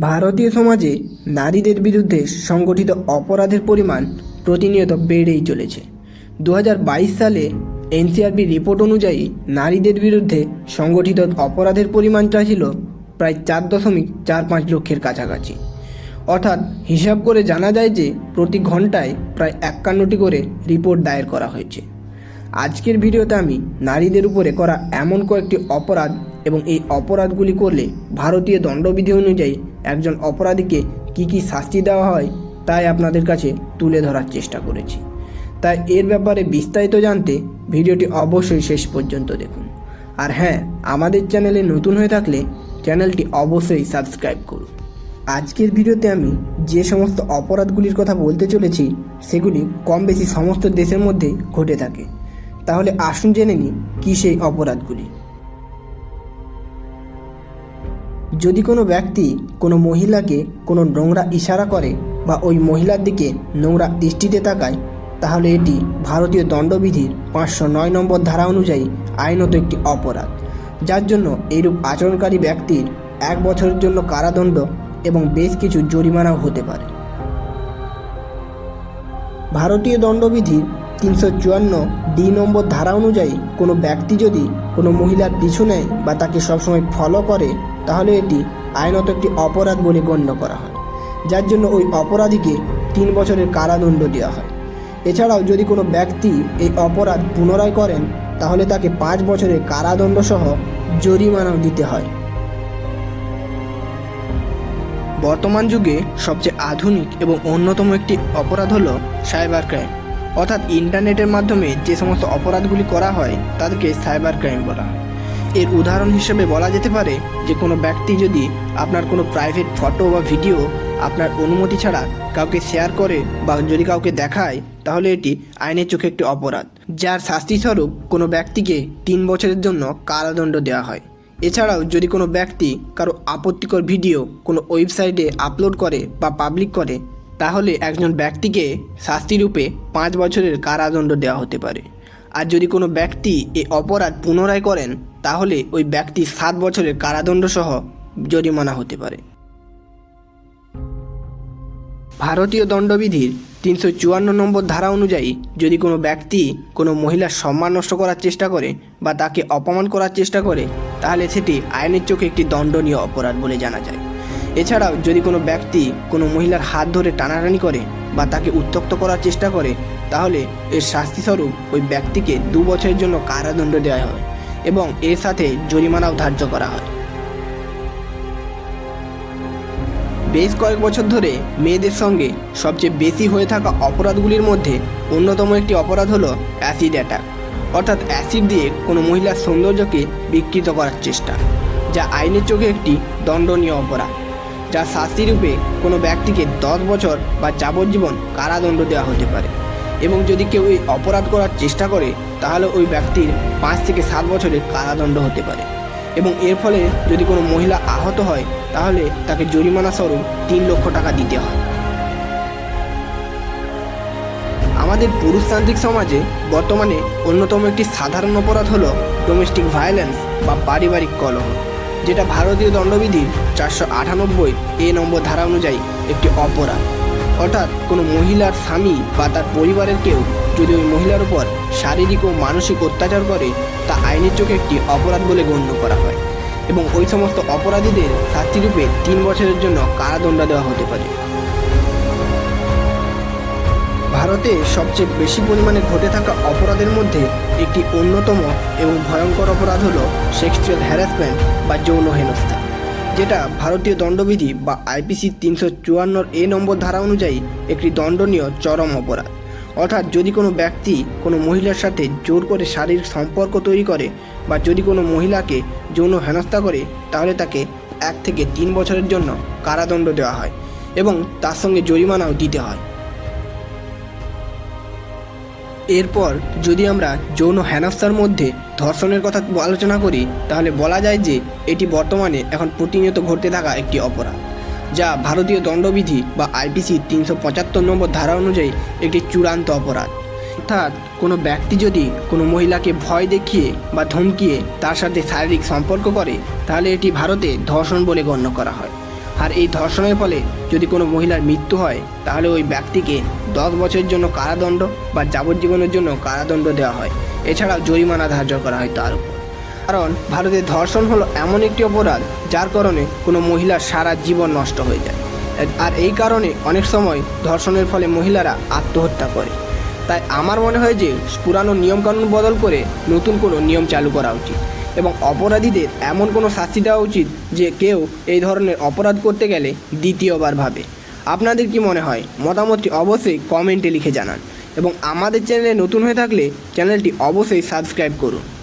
ভারতীয় সমাজে নারীদের বিরুদ্ধে সংগঠিত অপরাধের পরিমাণ প্রতিনিয়ত বেড়েই চলেছে। দু হাজার বাইশ সালে এনসিআরবি রিপোর্ট অনুযায়ী নারীদের বিরুদ্ধে সংগঠিত অপরাধের পরিমাণটা ছিল প্রায় চার দশমিক চার পাঁচ লক্ষের কাছাকাছি। অর্থাৎ হিসাব করে জানা যায় যে প্রতি ঘন্টায় প্রায় একান্নটি করে রিপোর্ট দায়ের করা হয়েছে। আজকের ভিডিওতে আমি নারীদের উপরে করা এমন কয়েকটি অপরাধ এবং এই অপরাধগুলি করলে ভারতীয় দণ্ডবিধি অনুযায়ী একজন অপরাধীকে কি কি শাস্তি দেওয়া হয় তাই আপনাদের কাছে তুলে ধরার চেষ্টা করেছি। তাই এর ব্যাপারে বিস্তারিত জানতে ভিডিওটি অবশ্যই শেষ পর্যন্ত দেখুন। আর হ্যাঁ আমাদের চ্যানেলে নতুন হয়ে থাকলে চ্যানেলটি অবশ্যই সাবস্ক্রাইব করুন। আজকের ভিডিওতে আমি যে সমস্ত অপরাধগুলির কথা বলতে চলেছি, সেগুলি কম বেশি সমস্ত দেশের মধ্যে ঘটে থাকে। তাহলে আসুন জেনে নিই কী সেই অপরাধগুলি। যদি কোনো ব্যক্তি কোনো মহিলাকে কোনো নোংরা ইশারা করে বা ওই মহিলার দিকে নোংরা দৃষ্টিতে তাকায়, তাহলে এটি ভারতীয় দণ্ডবিধির পাঁচশো নয় নম্বর ধারা অনুযায়ী আইনত একটি অপরাধ, যার জন্য এইরূপ আচরণকারী ব্যক্তির এক বছরের জন্য কারাদণ্ড এবং বেশ কিছু জরিমানাও হতে পারে। ভারতীয় দণ্ডবিধির তিনশো চুয়ান্ন ডি নম্বর ধারা অনুযায়ী কোনো ব্যক্তি যদি কোনো মহিলার পিছু নেয় বা তাকে সবসময় ফলো করে, তাহলে এটি আইনত একটি অপরাধ বলে গণ্য করা হয়। যার জন্য ওই অপরাধীকে তিন বছরের কারাদণ্ড দেওয়া হয়। এছাড়াও যদি কোনো ব্যক্তি এই অপরাধ পুনরায় করেন, তাহলে তাকে পাঁচ বছরের কারাদণ্ড সহ জরিমানাও দিতে হয়। বর্তমান যুগে সবচেয়ে আধুনিক এবং অন্যতম একটি অপরাধ হলো সাইবার ক্রাইম অর্থাৎ ইন্টারনেটের মাধ্যমে যে সমস্ত অপরাধগুলি করা হয়, তাদেরকে সাইবার ক্রাইম বলা হয়। এর উদাহরণ হিসেবে বলা যেতে পারে যে কোনো ব্যক্তি যদি আপনার কোনো প্রাইভেট ফটো বা ভিডিও আপনার অনুমতি ছাড়া কাউকে শেয়ার করে বা যদি কাউকে দেখায়, তাহলে এটি আইনের চোখে একটি অপরাধ, যার শাস্তিস্বরূপ কোনো ব্যক্তিকে তিন বছরের জন্য কারাদণ্ড দেওয়া হয়। এছাড়াও যদি কোনো ব্যক্তি কারও আপত্তিকর ভিডিও কোনো ওয়েবসাইটে আপলোড করে বা পাবলিক করে, তাহলে একজন ব্যক্তিকে শাস্তিরূপে পাঁচ বছরের কারাদণ্ড দেওয়া হতে পারে। আর যদি কোনো ব্যক্তি এ অপরাধ পুনরায় করেন, তাহলে ওই ব্যক্তি সাত বছরের কারাদণ্ড সহ জরিমানা হতে পারে। ভারতীয় দণ্ডবিধির তিনশো চুয়ান্ন নম্বর ধারা অনুযায়ী যদি কোনো ব্যক্তি কোনো মহিলার সম্মান নষ্ট করার চেষ্টা করে বা তাকে অপমান করার চেষ্টা করে তাহলে সেটি আইনের চোখে একটি দণ্ডনীয় অপরাধ বলে জানা যায়। এছাড়াও যদি কোনো ব্যক্তি কোনো মহিলার হাত ধরে টানাটানি করে বা তাকে উত্তক্ত করার চেষ্টা করে, তাহলে এর শাস্তিস্বরূপ ওই ব্যক্তিকে দু বছরের জন্য কারাদণ্ড দেওয়া হয় এবং এর সাথে জরিমানাও ধার্য করা হয়। বেশ কয়েক বছর ধরে মেয়েদের সঙ্গে সবচেয়ে বেশি হয়ে থাকা অপরাধগুলির মধ্যে অন্যতম একটি অপরাধ হলো অ্যাসিড অ্যাটাক। অর্থাৎ অ্যাসিড দিয়ে কোনো মহিলার সৌন্দর্যকে বিকৃত করার চেষ্টা, যা আইনের চোখে একটি দণ্ডনীয় অপরাধ, যা শাস্তিরূপে কোনো ব্যক্তিকে দশ বছর বা যাবজ্জীবন কারাদণ্ড দেওয়া হতে পারে। এবং যদি কেউ এই অপরাধ করার চেষ্টা করে, তাহলে ওই ব্যক্তির পাঁচ থেকে সাত বছরের কারাদণ্ড হতে পারে। এবং এর ফলে যদি কোনো মহিলা আহত হয়, তাহলে তাকে জরিমানা স্বরূপ তিন লক্ষ টাকা দিতে হয়। আমাদের পুরুষতান্ত্রিক সমাজে বর্তমানে অন্যতম একটি সাধারণ অপরাধ হলো ডোমেস্টিক ভায়োলেন্স বা পারিবারিক কলহ, যেটা ভারতীয় দণ্ডবিধির চারশো আটানব্বই এ নম্বর ধারা অনুযায়ী একটি অপরাধ। অর্থাৎ কোনো মহিলার স্বামী বা তার পরিবারের কেউ যদি ওই মহিলার উপর শারীরিক ও মানসিক অত্যাচার করে, তা আইনের চোখে একটি অপরাধ বলে গণ্য করা হয় এবং ওই সমস্ত অপরাধীদের শাস্তিরূপে তিন বছরের জন্য কারাদণ্ড দেওয়া হতে পারে। ভারতে সবচেয়ে বেশি পরিমাণে ঘটে থাকা অপরাধের মধ্যে একটি অন্যতম এবং ভয়ঙ্কর অপরাধ হলো সেক্সুয়াল হ্যারাসমেন্ট বা যৌন হেনস্থা, যেটা ভারতীয় দণ্ডবিধি বা আইপিসি তিনশো চুয়ান্নর এ নম্বর ধারা অনুযায়ী একটি দণ্ডনীয় চরম অপরাধ। অর্থাৎ যদি কোনো ব্যক্তি কোনো মহিলার সাথে জোর করে শারীরিক সম্পর্ক তৈরি করে বা যদি কোনো মহিলাকে যৌন হেনস্থা করে, তাহলে তাকে এক থেকে তিন বছরের জন্য কারাদণ্ড দেওয়া হয় এবং তার সঙ্গে জরিমানাও দিতে হয়। এরপর যদি আমরা যৌন হেনস্থার মধ্যে ধর্ষণের কথা আলোচনা করি, তাহলে বলা যায় যে এটি বর্তমানে এখন প্রতিনিয়ত ঘটতে থাকা একটি অপরাধ, যা ভারতীয় দণ্ডবিধি বা আইপিসি তিনশো পঁচাত্তর নম্বর ধারা অনুযায়ী একটি চূড়ান্ত অপরাধ। অর্থাৎ কোনো ব্যক্তি যদি কোনো মহিলাকে ভয় দেখিয়ে বা ধমকিয়ে তার সাথে শারীরিক সম্পর্ক করে, তাহলে এটি ভারতে ধর্ষণ বলে গণ্য করা হয়। আর এই ধর্ষণের ফলে যদি কোনো মহিলার মৃত্যু হয়, তাহলে ওই ব্যক্তিকে দশ বছরের জন্য কারাদণ্ড বা যাবজ্জীবনের জন্য কারাদণ্ড দেওয়া হয়। এছাড়াও জরিমানা ধার্য করা হয় তার উপর। কারণ ভারতে ধর্ষণ হলো এমন একটি অপরাধ, যার কারণে কোনো মহিলার সারা জীবন নষ্ট হয়ে যায়। আর এই কারণে অনেক সময় ধর্ষণের ফলে মহিলারা আত্মহত্যা করে। তাই আমার মনে হয় যে পুরানো নিয়মকানুন বদল করে নতুন কোনো নিয়ম চালু করা উচিত। এবং অপরাধীদের এমন কোনো শাস্তি দেওয়া উচিত যে কেউ এই ধরনের অপরাধ করতে গেলে দ্বিতীয়বার ভাবে। আপনাদের কি মনে হয়? মতামতটি অবশ্যই কমেন্টে লিখে জানান এবং আমাদের চ্যানেলে নতুন হয়ে থাকলে চ্যানেলটি অবশ্যই সাবস্ক্রাইব করুন।